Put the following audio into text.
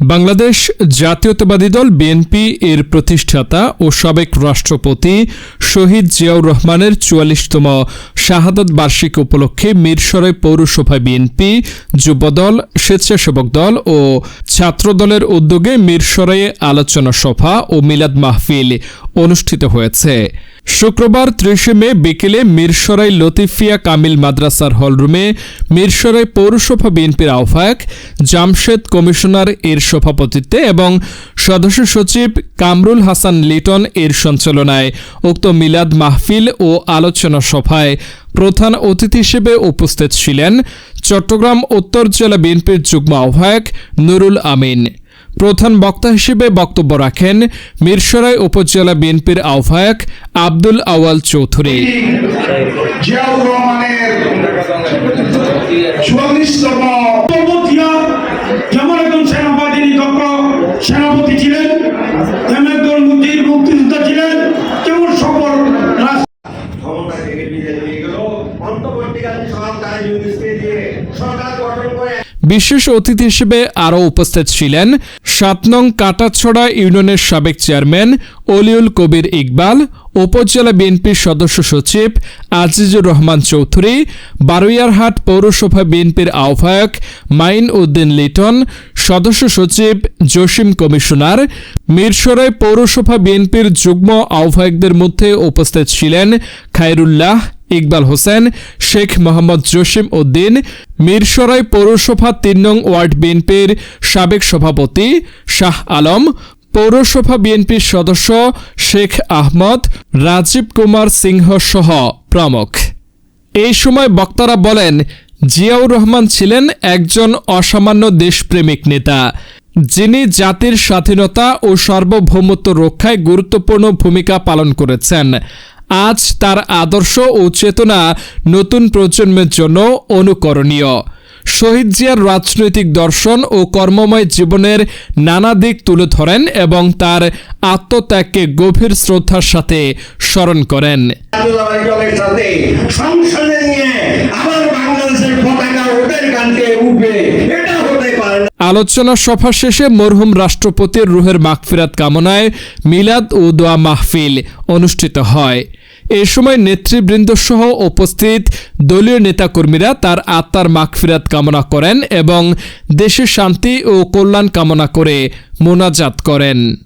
বাংলাদেশ জাতীয়তাবাদী দল বিএনপি এর প্রতিষ্ঠাতা ও সাবেক রাষ্ট্রপতি শহীদ জিয়াউর রহমানের চুয়াল্লিশতম শাহাদত বার্ষিক উপলক্ষে মিরসরাই পৌরসভা বিএনপি, যুবদল, স্বেচ্ছাসেবক দল ও ছাত্রদলের উদ্যোগে মিরসরাইয়ে আলোচনা সভা ও মিলাদ মাহফিল অনুষ্ঠিত হয়েছে। শুক্রবার ত্রিশে মে বিকেলে মিরসরাই লতিফিয়া কামিল মাদ্রাসার হলরুমে মিরসরাই পৌরসভা বিএনপির আহ্বায়ক জামশেদ কমিশনার এর সভাপতিত্বে এবং সদস্য সচিব কামরুল হাসান লিটন এর সঞ্চালনায়। উক্ত মিলাদ মাহফিল ও আলোচনা সভায় প্রধান অতিথি হিসেবে উপস্থিত ছিলেন চট্টগ্রাম উত্তর জেলা বিএনপির যুগ্ম আহ্বায়ক নুরুল আমিন। প্রধান বক্তা হিসেবে বক্তব্য রাখেন মিরসরাই উপজেলা বিএনপির আহ্বায়ক আব্দুল আওয়াল চৌধুরী। জিয়াউর রহমানের বিশেষ অতিথি হিসেবে আরও উপস্থিত ছিলেন সাত নং কাটাছড়া ইউনিয়নের সাবেক চেয়ারম্যান অলিউল কবির ইকবাল, উপজেলা বিএনপির সদস্য সচিব আজিজুর রহমান চৌধুরী, বারুইয়ারহাট পৌরসভা বিএনপির আহ্বায়ক মাইন উদ্দিন লিটন, সদস্য সচিব জসিম কমিশনার, মিরসরাই পৌরসভা বিএনপির যুগ্ম আহ্বায়কদের মধ্যে উপস্থিত ছিলেন খায়রুল্লাহ ইকবাল হোসেন, শেখ মোহাম্মদ জসিম উদ্দিন, মিরসরাই পৌরসভা তিন নং ওয়ার্ড বিএনপির সাবেক সভাপতি শাহ আলম, পৌরসভা বিএনপির সদস্য শেখ আহমদ, রাজীব কুমার সিংহ সহ প্রমুখ। এই সময় বক্তারা বলেন, জিয়াউর রহমান ছিলেন একজন অসামান্য দেশপ্রেমিক নেতা। যিনি জাতির স্বাধীনতা ও সার্বভৌমত্ব রক্ষায় গুরুত্বপূর্ণ ভূমিকা পালন করেছেন। আজ তার আদর্শ ও চেতনা নতুন প্রজন্মের জন্য অনুকরণীয়। শহীদ জিয়ার রাজনৈতিক দর্শন ও কর্মময় জীবনের নানা দিক তুলে ধরেন এবং তার আত্মত্যাগকে গভীর শ্রদ্ধার সাথে স্মরণ করেন। আলোচনা সভা শেষে মরহুম রাষ্ট্রপতির রুহের মাগফিরাত কামনায় মিলাদ ও দোয়া মাহফিল অনুষ্ঠিত হয়। এ সময় নেতৃবৃন্দ সহ উপস্থিত দলীয় নেতাকর্মীরা তার আত্মার মাগফিরাত কামনা করেন এবং দেশের শান্তি ও কল্যাণ কামনা করে মোনাজাত করেন।